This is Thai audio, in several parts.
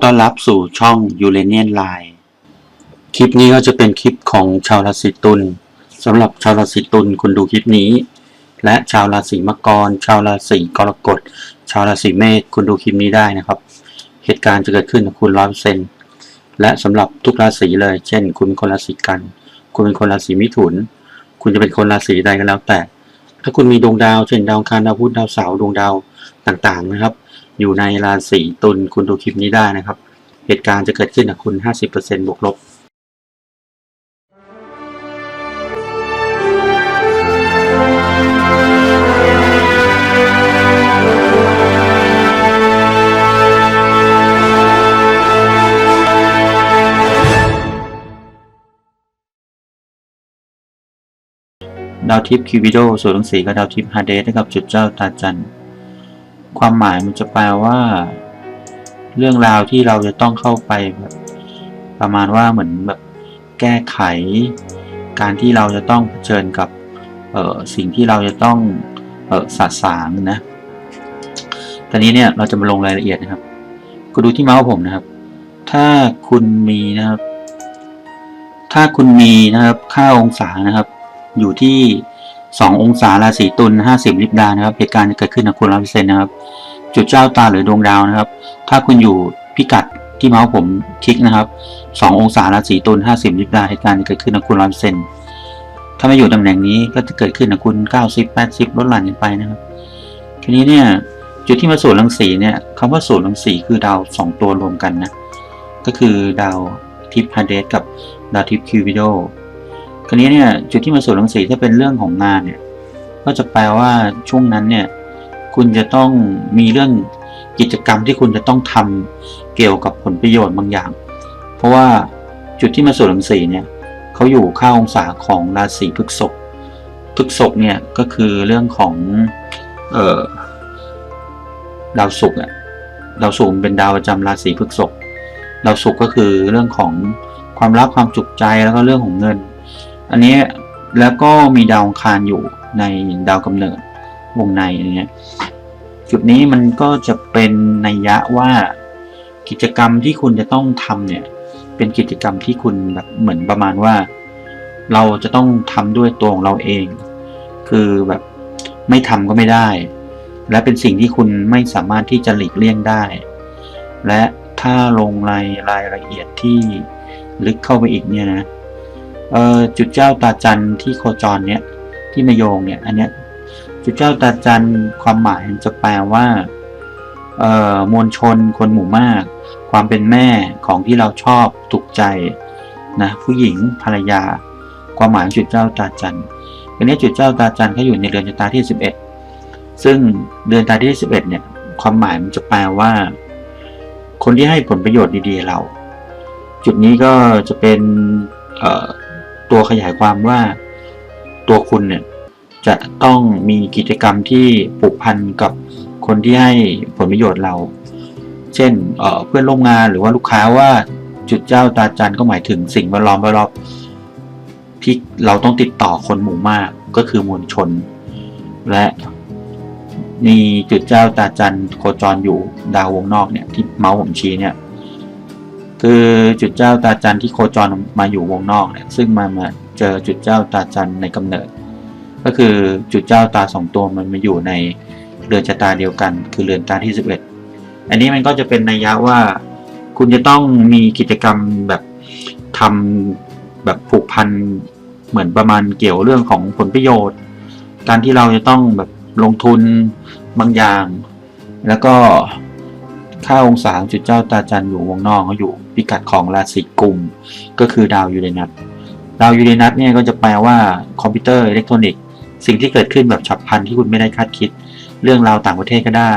อต้อนรับสู่ช่องยูเรเนียนไลน์คลิปนี้ก็จะเป็นคลิปของชาวราศีตุลสำหรับชาวราศีตุลคุณดูคลิปนี้ และชาวราศีมังกร ชาวราศีกรกฎ ชาวราศีเมษคุณดูคลิปนี้ได้นะครับ เหตุการณ์จะเกิดขึ้นกับคุณร้อยเปอร์เซ็นต์และสำหรับทุกราศีเลย เช่น คุณเป็นคนราศีกัน คุณเป็นคนราศีมิถุน คุณจะเป็นคนราศีใดก็แล้วแต่ ถ้าคุณมีดวงดาว เช่นดาวคารดาวพุธดาวเสาร์ดวงดาวต่างๆนะครับ อยู่ในราศีตุลคุณดูคลิปนี้ได้นะครับ เหตุการณ์จะเกิดขึ้นกับคุณ 50%บวกลบดาวทิพย์คิวบิโดส่วนหนังสีกับดาวทิพย์ฮาเดสให้กับจุดเจ้าตาจันทร์ ความหมายมันจะแปลว่า เรื่องราวที่เราจะต้องเข้าไปแบบประมาณว่าเหมือนแบบแก้ไข การที่เราจะต้องเผชิญกับสิ่งที่เราจะต้องอ่อสะสางนะ ตอนนี้เนี่ยเราจะมาลงรายละเอียดนะครับ ก็ดูที่เมาส์ผมนะครับ ถ้าคุณมีนะครับ ถ้าคุณมีนะครับ ค่าองศานะครับ อยู่ที่ 2 องศาราศีตุล50 ลิบดานะครับเหตุการณ์จะเกิดขึ้นกับคุณร้อยเปอร์เซ็นต์นะครับ จุดเจ้าตาหรือดวงดาวนะครับ ถ้าคุณอยู่พิกัดที่เมาส์ผมคลิกนะครับ 2 องศาราศีตุล50 ลิบดาเหตุการณ์จะเกิดขึ้นกับคุณร้อยเปอร์เซ็นต์ถ้าไม่อยู่ตำแหน่งนี้ก็จะเกิดขึ้นกับคุณ 90 80 ลดหลั่นกันไปนะครับ ทีนี้เนี่ยจุดที่มาสูตรรังสีเนี่ยคำว่าสูตรรังสีคือดาว 2 ตัวรวมกันนะก็คือดาวทิพย์ฮาเดสกับดาวทิพย์คิวบิโด คราวนี้เนี่ยจุดที่มาสู่รังสีถ้าเป็นเรื่องของงานเนี่ยก็จะแปลว่าช่วงนั้นเนี่ยคุณจะต้องมีเรื่องกิจกรรมที่คุณจะต้องทำเกี่ยวกับผลประโยชน์บางอย่าง เพราะว่าจุดที่มาสู่รังสีเนี่ยเขาอยู่ค่าองศาของราศีพฤษภพฤษภเนี่ยก็คือเรื่องของเออดาวศุกร์อะดาวศุกร์เป็นดาวประจำราศีพฤษภดาวศุกร์ก็คือเรื่องของความรักความจุกใจแล้วก็เรื่องของเงิน อันนี้แล้วก็มีดาวองคารอยู่ในดาวกำเนิดวงในอย่างเงี้ยจุดนี้มันก็จะเป็นนัยยะว่ากิจกรรมที่คุณจะต้องทำเนี่ย เป็นกิจกรรมที่คุณแบบเหมือนประมาณว่า เราจะต้องทำด้วยตัวของเราเอง คือแบบไม่ทำก็ไม่ได้ และเป็นสิ่งที่คุณไม่สามารถที่จะหลีกเลี่ยงได้ และถ้าลงรายรายละเอียดที่ลึกเข้าไปอีกเนี่ยนะ เอ่อจุดเจ้าตาจันที่โคจรเนี่ยที่มาโยงเนี่ยอันเนี้ยจุดเจ้าตาจันความหมายจะแปลว่าเอ่อมวลชนคนหมู่มาก ความเป็นแม่ของที่เราชอบถูกใจนะผู้หญิงภรรยา ความหมายจุดเจ้าตาจันอันนี้จุดเจ้าตาจันเขาอยู่ในเรือนชะตาที่ 11 ซึ่งเดือนตาที่ 11เนี่ยความหมายมันจะแปลว่า คนที่ให้ผลประโยชน์ดีๆเรา จุดนี้ก็จะเป็นเอ่อ ตัวขยายความว่าตัวคุณเนี่ยจะต้องมีกิจกรรมที่ผูกพันกับคนที่ให้ผลประโยชน์เรา เช่นเเพื่อนร่วมงานหรือว่าลูกค้าว่าจุดเจ้าตาจันก็หมายถึงสิ่งแวดล้อมรอบๆที่เราต้องติดต่อคนหมู่มากก็คือมวลชน และมีจุดเจ้าตาจันโคจรอยู่ดาววงนอกเนี่ยที่เมาส์ผมชี้เนี่ย คือจุดเจ้าตาจันที่โคจรมาอยู่วงนอกเนี่ยซึ่งมามาเจอจุดเจ้าตาจันในกำเนิด ก็คือจุดเจ้าตาสองตัวมันมาอยู่ในเรือนชะตาเดียวกัน คือเรือนตาที่ 11 อันนี้มันก็จะเป็นนัยยะว่า คุณจะต้องมีกิจกรรมแบบทำแบบผูกพันเหมือนประมาณเกี่ยวเรื่องของผลประโยชน์ การที่เราจะต้องแบบลงทุนบางอย่าง แล้วก็ ค่าองศาของจุดเจ้าตาจันอยู่วงนอกเขาอยู่พิกัดของราศีกุมก็คือดาวยูเรนัสดาวยูเรนัสเนี่ยก็จะแปลว่าคอมพิวเตอร์อิเล็กทรอนิกส์สิ่งที่เกิดขึ้นแบบฉับพลันที่คุณไม่ได้คาดคิด เรื่องราวต่างประเทศก็ได้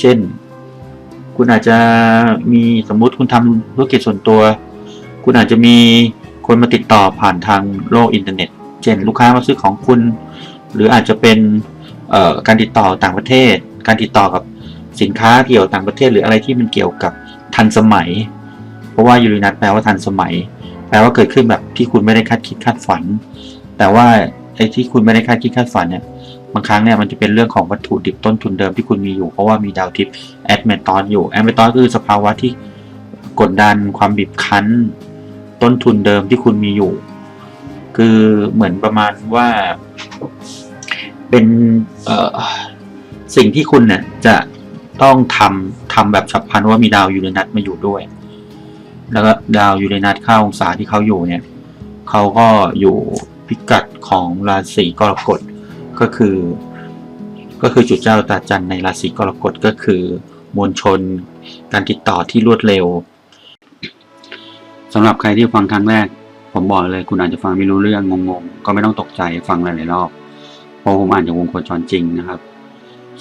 เช่น คุณอาจจะมีสมมุติคุณทำธุรกิจส่วนตัว คุณอาจจะมีคนมาติดต่อผ่านทางโลกอินเทอร์เน็ต เช่น ลูกค้ามาซื้อของคุณ หรืออาจจะเป็นการติดต่อต่างประเทศ การติดต่อกับ สินค้าเกี่ยวต่างประเทศหรืออะไรที่มันเกี่ยวกับทันสมัย เพราะว่ายูรินัสแปลว่าทันสมัย แปลว่าเกิดขึ้นแบบที่คุณไม่ได้คาดคิดคาดฝัน แต่ว่าไอ้ที่คุณไม่ได้คาดคิดคาดฝันเนี่ยบางครั้งเนี่ยมันจะเป็นเรื่องของวัตถุดิบต้นทุนเดิมที่คุณมีอยู่เพราะว่ามีดาวทิพย์แอดเมตอนอยู่แอดเมตอนคือสภาวะที่กดดันความบีบคั้น ต้นทุนเดิมที่คุณมีอยู่ คือเหมือนประมาณว่าเป็นสิ่งที่คุณเนี่ยจะ ต้องทำทำแบบฉับพลันว่ามีดาวยูเรนัสมาอยู่ด้วย แล้วก็ดาวยูเรนัสเข้าองศาที่เขาอยู่เนี่ยเขาก็อยู่พิกัดของราศีกรกฎก็คือ ก็คือจุดเจ้าตาจันในราศีกรกฎก็คือ มวลชน การติดต่อที่รวดเร็วสำหรับใครที่ฟังครั้งแรก ผมบอกเลยคุณอาจจะฟังไม่รู้เรื่องงงๆ ก็ไม่ต้องตกใจฟังหลายๆรอบเพราะผมอ่านจากวงโคจรจริงนะครับ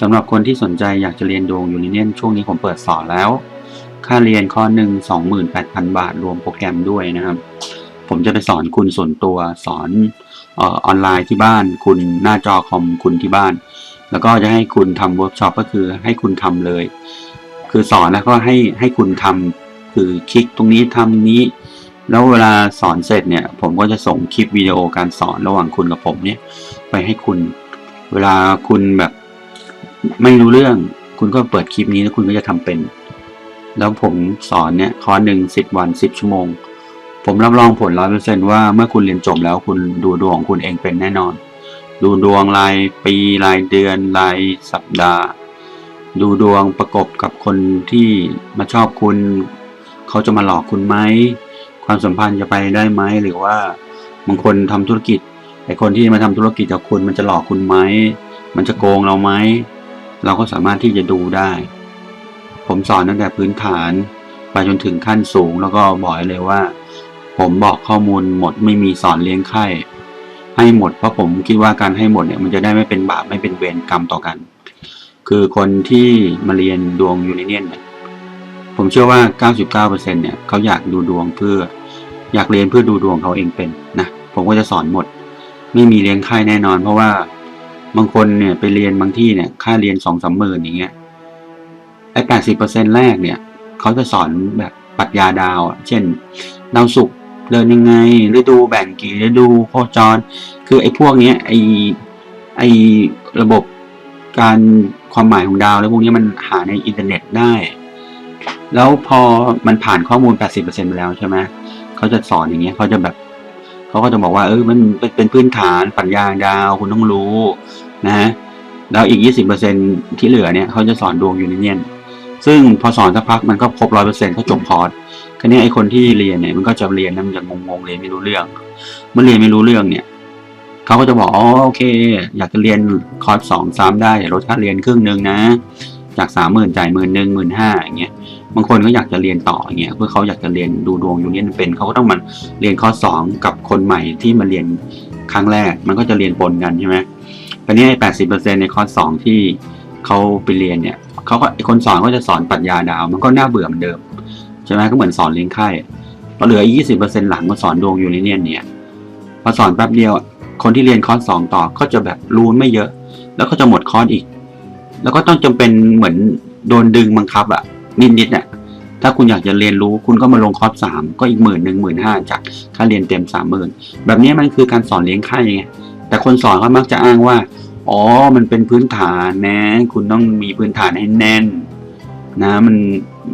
สำหรับคนที่สนใจอยากจะเรียนดวงยูนิเนียนช่วงนี้ผมเปิดสอนแล้ว ค่าเรียนคอร์สหนึ่ง28,000 บาท รวมโปรแกรมด้วยนะครับ ผมจะไปสอนคุณส่วนตัวสอนอออนไลน์ที่บ้าน คุณหน้าจอคอมคุณที่บ้าน แล้วก็จะให้คุณทำเวิร์กช็อปก็คือให้คุณทำเลย คือสอนแล้วก็ให้ให้คุณทำคือคลิกตรงนี้ทำนี้ แล้วเวลาสอนเสร็จเนี่ย ผมก็จะส่งคลิปวิดีโอการสอนระหว่างคุณกับผมเนี่ย ไปให้คุณ เวลาคุณแบบ ไม่รู้เรื่องคุณก็เปิดคลิปนี้แล้วคุณก็จะทำเป็น แล้วผมสอนเนี่ยคอร์สหนึ่งสิบวันสิบชั่วโมง ผมรับรองผลร้อยเปอร์เซนว่าเมื่อคุณเรียนจบแล้วคุณดูดวงของคุณเองเป็นแน่นอน ดูดวงรายปีรายเดือนรายสัปดาห์ ดูดวงประกบกับคนที่มาชอบคุณ เขาจะมาหลอกคุณไหมความสัมพันธ์จะไปได้ไหมหรือว่าบางคนทำธุรกิจไอคนที่มาทำธุรกิจกับคุณมันจะหลอกคุณไหมมันจะโกงเราไหม เราก็สามารถที่จะดูได้ ผมสอนตั้งแต่พื้นฐานไปจนถึงขั้นสูง แล้วก็บอกเลยว่า ผมบอกข้อมูลหมดไม่มีสอนเลี้ยงไข่ให้หมดเพราะผมคิดว่าการให้หมดเนี่ยมันจะได้ไม่เป็นบาปไม่เป็นเวรกรรมต่อกัน คือคนที่มาเรียนดวงยูเรเนียนเนี่ยผมเชื่อว่า 99%เนี่ยเขาอยากดูดวงเพื่อ อยากเรียนเพื่อดูดวงเขาเองเป็นนะผมก็จะสอนหมด ไม่มีเลี้ยงค่ายแน่นอน เพราะว่า บางคนเนี่ยไปเรียนบางที่เนี่ยค่าเรียนสองสามหมื่นอย่างเงี้ยไอ้แปดสิบเปอร์เซ็นแรกเนี่ยเขาจะสอนแบบปรัชญาดาว เช่น ดาวศุกร์เดินยังไงฤดูแบ่งกี่ฤดูโคจร คือไอ้พวกเนี้ยไอ้ไอ้ระบบการความหมายของดาวแล้วพวกนี้มันหาในอินเทอร์เน็ตได้ แล้วพอมันผ่านข้อมูล 80%ไปแล้วใช่ไหมเขาจะสอนอย่างเงี้ยเขาจะแบบ เขาก็จะบอกว่า เออมันเป็นเป็นพื้นฐานปรัชญาดาวคุณต้องรู้ นะฮะแล้วอีก 20%ที่เหลือเนี่ยเขาจะสอนดวงยูนิเนียนซึ่งพอสอนสักพักมันก็ครบร้อยเปอร์เซ็นต์เขาจบคอร์สคันนี้ไอคนที่เรียนเนี่ยมันก็จะเรียนแล้วมันจะงงๆเรียนไม่รู้เรื่อง เมื่อเรียนไม่รู้เรื่องเนี่ยเขาก็จะบอกอ๋อโอเค อยากจะเรียนคอร์สสองสามได้เดี๋ยวลดค่าเรียนครึ่งหนึ่งนะจากสามหมื่นจ่ายหมื่นหนึ่งหมื่นห้าอย่างเงี้ยบางคนก็อยากจะเรียนต่ออย่างเงี้ยเพื่อเขาอยากจะเรียนดูดวงอยู่เนี่ยนเป็นเขาก็ต้องมาเรียนคอร์สสองกับคนใหม่ที่มาเรียนครั้งแรก มันก็จะเรียนปนกันใช่ไหม ตอนนี้ไอ้แปดสิบเปอร์เซ็นในคอร์สสองที่เขาไปเรียนเนี่ยเขาก็คนสอนก็จะสอนปรัชญาดาว มันก็น่าเบื่อเหมือนเดิมใช่ไหมก็เหมือนสอนเลี้ยงไข่พอเหลือยี่สิบเปอร์เซ็นหลังมาสอนดวงยูเนียนเนี่ยพอสอนแป๊บเดียว คนที่เรียนคอร์สสองต่อก็จะแบบรู้ไม่เยอะ แล้วก็จะหมดคอร์สอีก แล้วก็ต้องจำเป็นเหมือนโดนดึงบังคับอะนิดๆอะถ้าคุณอยากจะเรียนรู้คุณก็มาลงคอร์สสามก็อีกหมื่นหนึ่งหมื่นห้าจากค่าเรียนเต็มสามหมื่นแบบนี้มันคือการสอนเลี้ยงค่ไง แต่คนสอนเขามักจะอ้างว่า อ๋อ มันเป็นพื้นฐานนะ คุณต้องมีพื้นฐานให้แน่น นะ มัน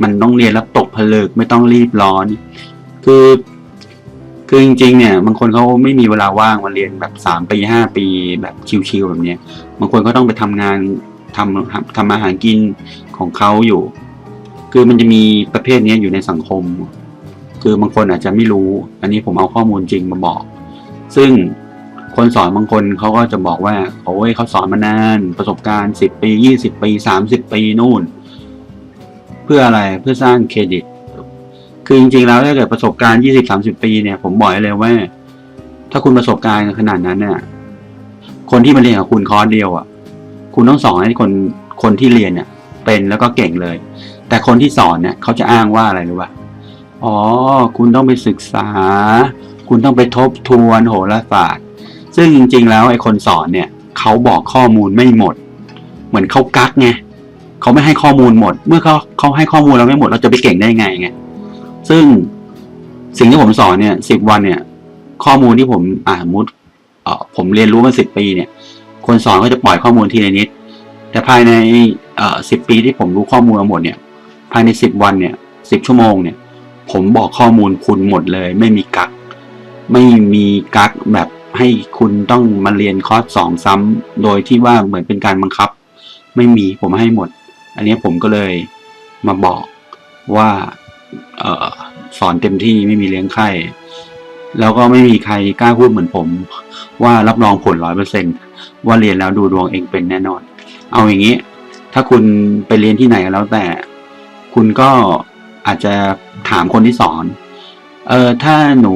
มันต้องเรียนแล้วตกผลึกไม่ต้องรีบร้อน คือคือจริงๆเนี่ยบางคนเขาไม่มีเวลาว่างมาเรียนแบบสามปีห้าปีแบบชิวๆแบบเนี้ยบางคนก็ต้องไปทำงานทำทำอาหารกินของเขาอยู่ คือมันจะมีประเภทนี้อยู่ในสังคม คือบางคนอาจจะไม่รู้ อันนี้ผมเอาข้อมูลจริงมาบอก ซึ่ง คนสอนบางคนเขาก็จะบอกว่าโอ้ยเขาสอนมานาน ประสบการณ์สิบปียี่สิบปีสามสิบปีนู่น เพื่ออะไรเพื่อสร้างเครดิต คือจริงๆแล้วถ้าเกิดประสบการณ์ยี่สิบสามสิบปีเนี่ย ผมบอกเลยว่า ถ้าคุณประสบการณ์ขนาดนั้นเนี่ยคนที่มาเรียนกับคุณคอร์สเดียวอะ คุณต้องสอนให้คนคนที่เรียนเนี่ย เป็นแล้วก็เก่งเลย แต่คนที่สอนเนี่ยเขาจะอ้างว่าอะไรรู้ป่ะอ๋อ คุณต้องไปศึกษา คุณต้องไปทบทวนโหราศาสตร์ ซึ่งจริงๆแล้วไอ้คนสอนเนี่ยเขาบอกข้อมูลไม่หมด เหมือนเขากักไงเขาไม่ให้ข้อมูลหมด เมื่อเขาเขาให้ข้อมูลเราไม่หมดเราจะไปเก่งได้ไงไงซึ่งสิ่งที่ผมสอนเนี่ยสิบวันเนี่ย ข้อมูลที่ผมอ่ามุดเอ่อผมเรียนรู้มาสิบปีเนี่ย คนสอนก็จะปล่อยข้อมูลทีละนิด แต่ภายในเอ่อสิบปีที่ผมรู้ข้อมูลมาหมดเนี่ย ภายในสิบวันเนี่ยสิบชั่วโมงเนี่ยผผมบอกข้อมูลคุณหมดเลย ไม่มีกัก ไม่มีกักแบบ ให้คุณต้องมาเรียนคอร์สสองซ้ำโดยที่ว่าเหมือนเป็นการบังคับ ไม่มีผมให้หมด อันนี้ผมก็เลยมาบอกว่าออสอนเต็มที่ไม่มีเลี้ยงไข้แล้วก็ไม่มีใครกล้าพูดเหมือนผม ว่ารับรองผลร้อยเปอร์เซ็นว่าเรียนแล้วดูดวงเองเป็นแน่นอน เอาอย่างนี้ ถ้าคุณไปเรียนที่ไหนก็แล้วแต่ คุณก็อาจจะถามคนที่สอน เออถ้าหนู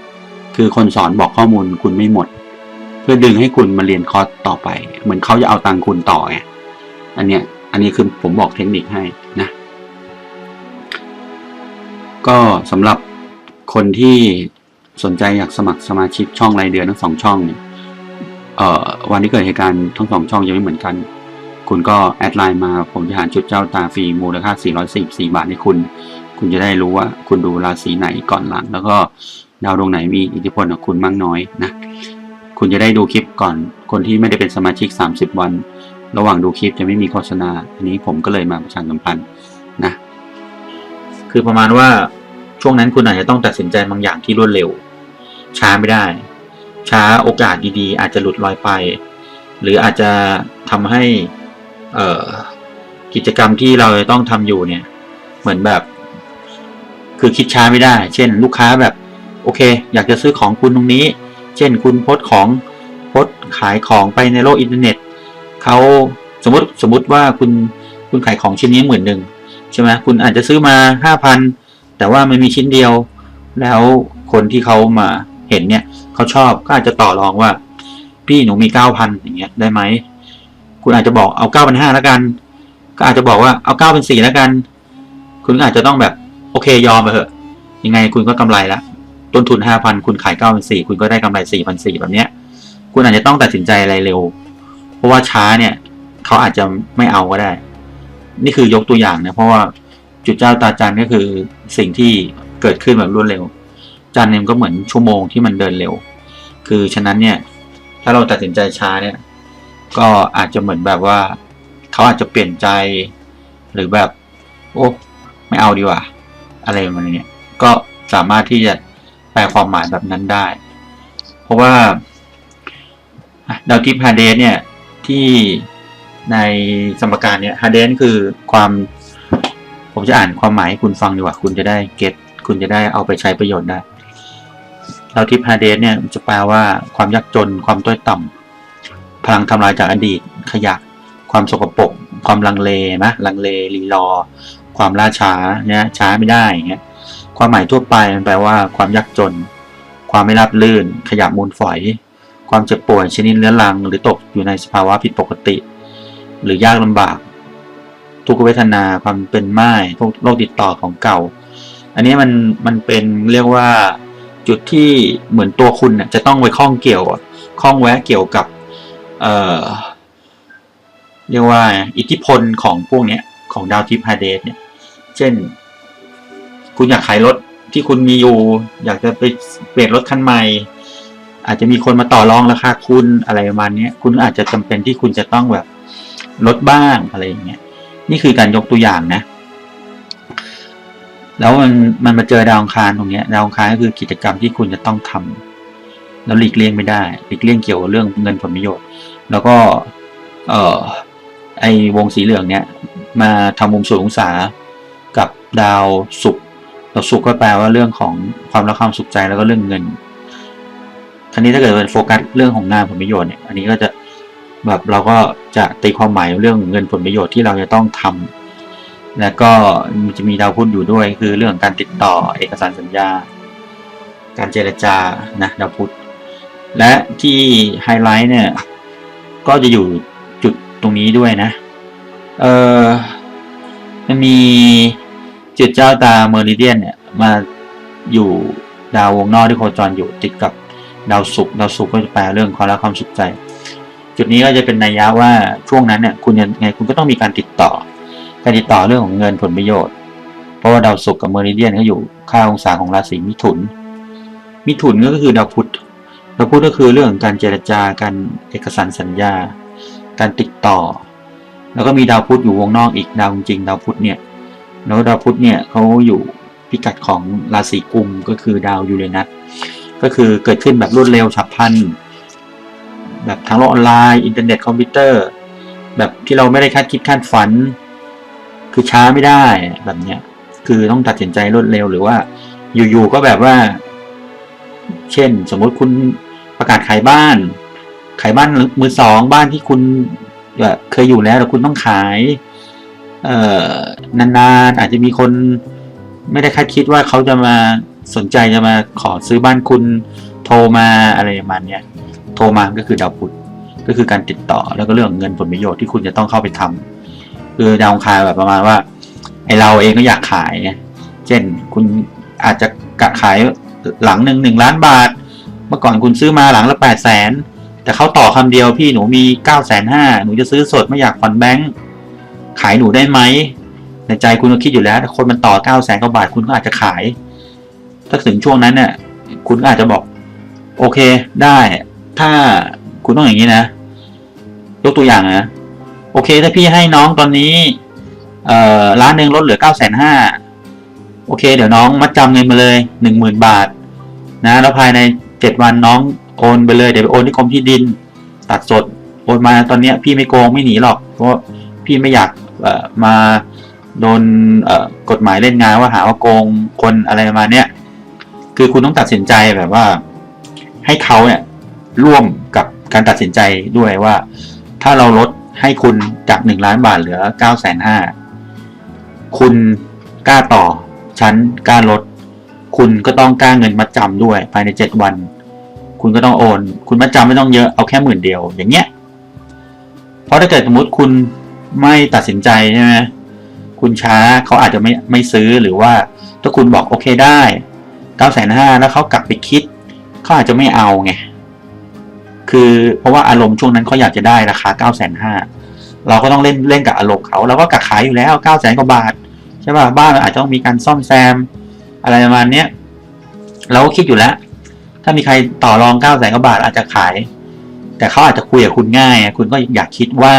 คือคนสอนบอกข้อมูลคุณไม่หมด เพื่อดึงให้คุณมาเรียนคอร์สต่อไป เหมือนเขาจะเอาตังค์คุณต่อไงอันเนี้ยอันนี้คือผมบอกเทคนิคให้นะ ก็สำหรับคนที่สนใจอยากสมัครสมาชิกช่องรายเดือนทั้งสองช่องเนี่ยเอ่อวันที่เกิดเหตุการณ์ทั้งสองช่องยังไม่เหมือนกัน คุณก็แอดไลน์มาผมจะหาชุดเจ้าตาฟรีมูลค่า 444 บาทให้คุณ คุณจะได้รู้ว่าคุณดูราศีไหนก่อนหลัง แล้วก็ดาวดวงไหนมีอิทธิพลกับคุณมากน้อยนะคุณจะได้ดูคลิปก่อน คนที่ไม่ได้เป็นสมาชิก 30 วัน ระหว่างดูคลิปจะไม่มีโฆษณา อันนี้ผมก็เลยมาประชาสัมพันธ์นะคือประมาณว่าช่วงนั้นคุณอาจจะต้องตัดสินใจบางอย่างที่รวดเร็ว ช้าไม่ได้ ช้าโอกาสดีๆ อาจจะหลุดลอยไป หรืออาจจะทำให้กิจกรรมที่เราต้องทำอยู่เนี่ย เหมือนแบบ คือคิดช้าไม่ได้ เช่น ลูกค้าแบบโอเค อยากจะซื้อของคุณตรงนี้ เช่น คุณโพสต์ของโพสต์ขายของไปในโลกอินเทอร์เน็ตเขาสมมติสมมติว่าคุณคุณขายของชิ้นนี้หมื่นหนึ่งใช่ไหมคุณอาจจะซื้อมาห้าพันแต่ว่ามันมีชิ้นเดียว แล้วคนที่เขามาเห็นเนี่ยเขาชอบก็อาจจะต่อรองว่า พี่หนูมีเก้าพันอย่างเงี้ยได้ไหมคุณอาจจะบอกเอาเก้าพันห้าแล้วกัน ก็อาจจะบอกว่าเอาเก้าพันสี่แล้วกัน คุณอาจจะต้องแบบ เคยอมไปเถอะ ยังไงคุณก็กำไรละต้นทุนห้าพันคุณขายเก้าพันสี่คุณก็ได้กำไรสี่พันสี่แบบเนี้ย คุณอาจจะต้องตัดสินใจอะไรเร็ว เพราะว่าช้าเนี่ยเขาอาจจะไม่เอาก็ได้ นี่คือยกตัวอย่างนะ เพราะว่าจุดเจ้าตาจันก็คือสิ่งที่เกิดขึ้นแบบรวดเร็ว จันเนี่ยก็เหมือนชั่วโมงที่มันเดินเร็ว คือฉะนั้นเนี่ย ถ้าเราตัดสินใจช้าเนี่ย ก็อาจจะเหมือนแบบว่าเขาอาจจะเปลี่ยนใจ หรือแบบ โอ้ไม่เอาดีกว่า อะไรประมาณเนี้ยก็สามารถที่จะแปลความหมายแบบนั้นได้ เพราะว่าดาวทิพย์ฮาเดสเนี่ยที่ในสมการเนี่ยฮาเดสคือความผมจะอ่านความหมายให้คุณฟังดีกว่า คุณจะได้เก็ตคุณจะได้เอาไปใช้ประโยชน์ได้ดาวทิพย์ฮาเดสเนี่ยจะแปลว่าความยากจน ความต้อยต่ำพลังทำลายจากอดีตขยะ ความสกปรกความลังเลนะลังเลรีรอ ความล่าช้าเนี่ยช้าไม่ได้อย่างเงี้ยความหมายทั่วไปมันแปลว่าความยากจน ความไม่ราบรื่น ขยะมูลฝอย ความเจ็บป่วยชนิดเรื้อรัง หรือตกอยู่ในสภาวะผิดปกติ หรือยากลำบาก ทุกขเวทนาความเป็นไม้พวกโรคติดต่อของเก่า อันนี้มันมันเป็นเรียกว่าจุดที่เหมือนตัวคุณน่ะจะต้องไปข้องเกี่ยวข้องแวะเกี่ยวกับเอ่อเรียกว่าอิทธิพลของพวกเนี้ย ของดาวทิพย์ฮาเดสเนี่ย เช่น คุณอยากขายรถที่คุณมีอยู่ อยากจะไปเปลี่ยนรถคันใหม่ อาจจะมีคนมาต่อรองราคาคุณอะไรประมาณนี้คุณอาจจะจำเป็นที่คุณจะต้องแบบลดบ้างอะไรอย่างเงี้ยนี่คือการยกตัวอย่างนะ แล้วมันมันมาเจอดาวองคารตรงเนี้ยดาวองคารก็คือกิจกรรมที่คุณจะต้องทำแล้วหลีกเลี่ยงไม่ได้หลีกเลี่ยงเกี่ยวกับเรื่องเงินผลประโยชน์ แล้วก็เอ่อ ไอวงสีเหลืองเนี้ยมาทำมุมสูงองศากับดาวศุกร์ดาวศุกร์ก็แปลว่าเรื่องของความรักความสุขใจแล้วก็เรื่องเงินทีนี้ถ้าเกิดเป็นโฟกัสเรื่องของงานผลประโยชน์เนี่ยอันนี้ก็จะแบบเราก็จะตีความหมายเรื่องเงินผลประโยชน์ที่เราจะต้องทำแล้วก็จะมีดาวพุธอยู่ด้วยคือเรื่องการติดต่อเอกสารสัญญา การเจรจานะดาวพุธและที่ไฮไลท์เนี่ยก็จะอยู่ ตรงนี้ด้วยนะ เออมันมีจุดเจ้าตาเมอริเดียนเนี่ยมาอยู่ดาววงนอกที่โคจรอยู่ติดกับดาวศุกร์ดาวศุกร์ก็จะแปลเรื่องความรักความสุขใจ จุดนี้ก็จะเป็นนัยยะว่าช่วงนั้นเนี่ยคุณยังไงคุณก็ต้องมีการติดต่อ การติดต่อเรื่องของเงินผลประโยชน์ เพราะว่าดาวศุกร์กับเมอริเดียนเขาอยู่ค่าองศาของราศีมิถุน มิถุนก็คือดาวพุธดาวพุธก็คือเรื่องของการเจรจาการเอกสารสัญญา การติดต่อ แล้วก็มีดาวพุธอยู่วงนอกอีกดาวจริงดาวพุธเนี่ยแล้วดาวพุธเนี่ยเขาอยู่พิกัดของราศีกุมก็คือดาวยูเรนัสก็คือเกิดขึ้นแบบรวดเร็วฉับพลันแบบทางโลกออนไลน์อินเทอร์เน็ตคอมพิวเตอร์ แบบที่เราไม่ได้คาดคิดคาดฝัน คือช้าไม่ได้แบบเนี้ยคือต้องตัดสินใจรวดเร็วหรือว่า อยู่ๆก็แบบว่า เช่น สมมติคุณประกาศขายบ้าน ขายบ้านมือสองบ้านที่คุณแบบเคยอยู่แล้วแต่คุณต้องขาย เอ่อนานๆอาจจะมีคนไม่ได้คาดคิดว่าเขาจะมาสนใจจะมาขอซื้อบ้านคุณโทรมาอะไรประมาณเนี้ยโทรมาก็คือดาวพุธก็คือการติดต่อแล้วก็เรื่องเงินผลประโยชน์ที่คุณจะต้องเข้าไปทำคือดาวคารแบบประมาณว่าไอเราเองก็อยากขาย เช่นคุณอาจจะกะขายหลังหนึ่งหนึ่งล้านบาท เมื่อก่อนคุณซื้อมาหลังละแปดแสน แต่เขาต่อคำเดียวพี่หนูมีเก้าแสนห้าหนูจะซื้อสดไม่อยากผ่อนแบงค์ขายหนูได้ไหมในใจคุณก็คิดอยู่แล้วแต่คนมันต่อเก้าแสนกว่าบาทคุณก็อาจจะขาย ถ้าถึงช่วงนั้นเนี่ยคุณก็อาจจะบอก โอเคได้ ถ้าคุณต้องอย่างนี้นะยกตัวอย่างนะโอเค ถ้าพี่ให้น้องตอนนี้ เอ่อร้านหนึ่งลดเหลือเก้าแสนห้าโอเค เดี๋ยวน้องมัดจำเงินมาเลยหนึ่งหมื่นบาท นะ แล้วภายในเจ็ดวันน้อง โอนไปเลยเดี๋ยวไปโอนที่กรมที่ดิน ตัดสดโอนมาตอนนี้พี่ไม่โกงไม่หนีหรอก เพราะพี่ไม่อยากมาโดนกฎหมายเล่นงานว่าหาว่าโกงคนอะไรประมาณเนี้ยคือคุณต้องตัดสินใจแบบว่า ให้เขาเนี่ยร่วมกับการตัดสินใจด้วยว่า ถ้าเราลดให้คุณจากหนึ่งล้านบาทเหลือเก้าแสนห้าคุณกล้าต่อฉันกล้าลด คุณก็ต้องกล้าเงินมัดจำด้วยภายในเจ็ดวัน คุณก็ต้องโอน คุณมัดจำไม่ต้องเยอะเอาแค่หมื่นเดียว อย่างเงี้ย เพราะถ้าเกิดสมมติคุณไม่ตัดสินใจใช่ไหมคุณช้าเขาอาจจะไม่ไม่ซื้อหรือว่าถ้าคุณบอกโอเคได้เก้าแสนห้าแล้วเขากลับไปคิดเขาอาจจะไม่เอาไงคือเพราะว่าอารมณ์ช่วงนั้นเขาอยากจะได้ราคาเก้าแสนห้าเราก็ต้องเล่นเล่นกับอารมณ์เขาเราก็กักขายอยู่แล้วเก้าแสนกว่าบาทใช่ป่ะบ้านอาจจะต้องมีการซ่อมแซม อะไรประมาณเนี้ยเราก็คิดอยู่แล้ว ถ้ามีใครต่อรองเก้าแสนกว่าบาทอาจจะขาย แต่เขาอาจจะคุยกับคุณง่าย คุณก็อยากคิดว่า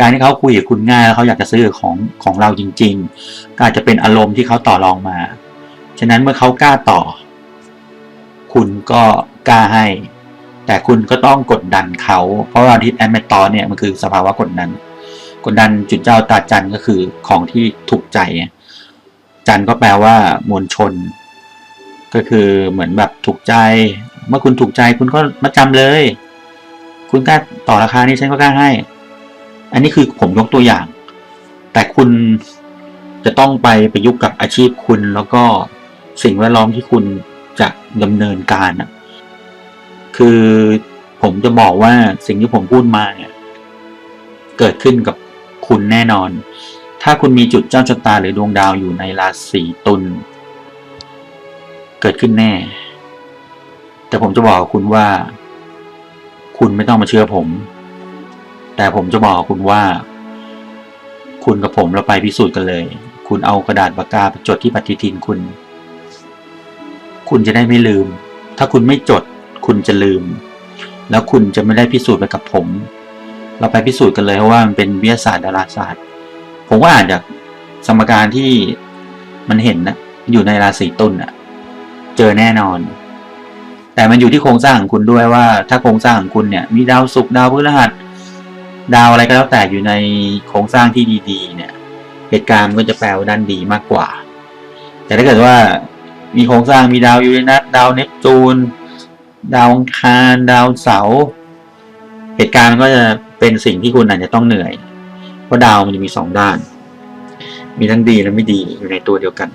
การที่เขาคุยกับคุณง่ายแล้วเขาอยากจะซื้อของของเราจริง ๆ ก็อาจจะเป็นอารมณ์ที่เขาต่อรองมา ฉะนั้นเมื่อเขากล้าต่อ คุณก็กล้าให้ แต่คุณก็ต้องกดดันเขา เพราะว่าทิศแอนเมตอเนี่ยมันคือสภาวะกดดันกดดันจุดเจ้าตาจันก็คือของที่ถูกใจ จันก็แปลว่ามวลชน ก็คือเหมือนแบบถูกใจ เมื่อคุณถูกใจคุณก็มาจำเลย คุณกล้าต่อราคานี้ฉันก็กล้าให้ อันนี้คือผมยกตัวอย่าง แต่คุณจะต้องไปประยุกต์กับอาชีพคุณแล้วก็สิ่งแวดล้อมที่คุณจะดำเนินการอะคือผมจะบอกว่าสิ่งที่ผมพูดมาเนี่ยเกิดขึ้นกับคุณแน่นอน ถ้าคุณมีจุดเจ้าชะตาหรือดวงดาวอยู่ในราศีตุล เกิดขึ้นแน่ แต่ผมจะบอกคุณว่า คุณไม่ต้องมาเชื่อผม แต่ผมจะบอกคุณว่า คุณกับผมเราไปพิสูจน์กันเลย คุณเอากระดาษปากกาไปจดที่ปฏิทินคุณ คุณจะได้ไม่ลืม ถ้าคุณไม่จด คุณจะลืม แล้วคุณจะไม่ได้พิสูจน์ไปกับผม เราไปพิสูจน์กันเลยเพราะว่ามันเป็นวิทยาศาสตร์ดาราศาสตร์ ผมว่าอ่านจากสมการที่มันเห็นนะอยู่ในราศีตุลน่ะ เจอแน่นอน แต่มันอยู่ที่โครงสร้างของคุณด้วยว่า ถ้าโครงสร้างของคุณเนี่ยมีดาวศุกร์ดาวพฤหัสดาวอะไรก็แล้วแต่อยู่ในโครงสร้างที่ดี ๆ เนี่ย เหตุการณ์มันก็จะแปลว่าด้านดีมากกว่า แต่ถ้าเกิดว่ามีโครงสร้างมีดาวยูเรนัสดาวเนปจูน ดาวอังคารดาวเสาร์เหตุการณ์ก็จะเป็นสิ่งที่คุณอาจจะต้องเหนื่อย เพราะดาวมันจะมีสองด้าน มีทั้งดีและไม่ดีอยู่ในตัวเดียวกัน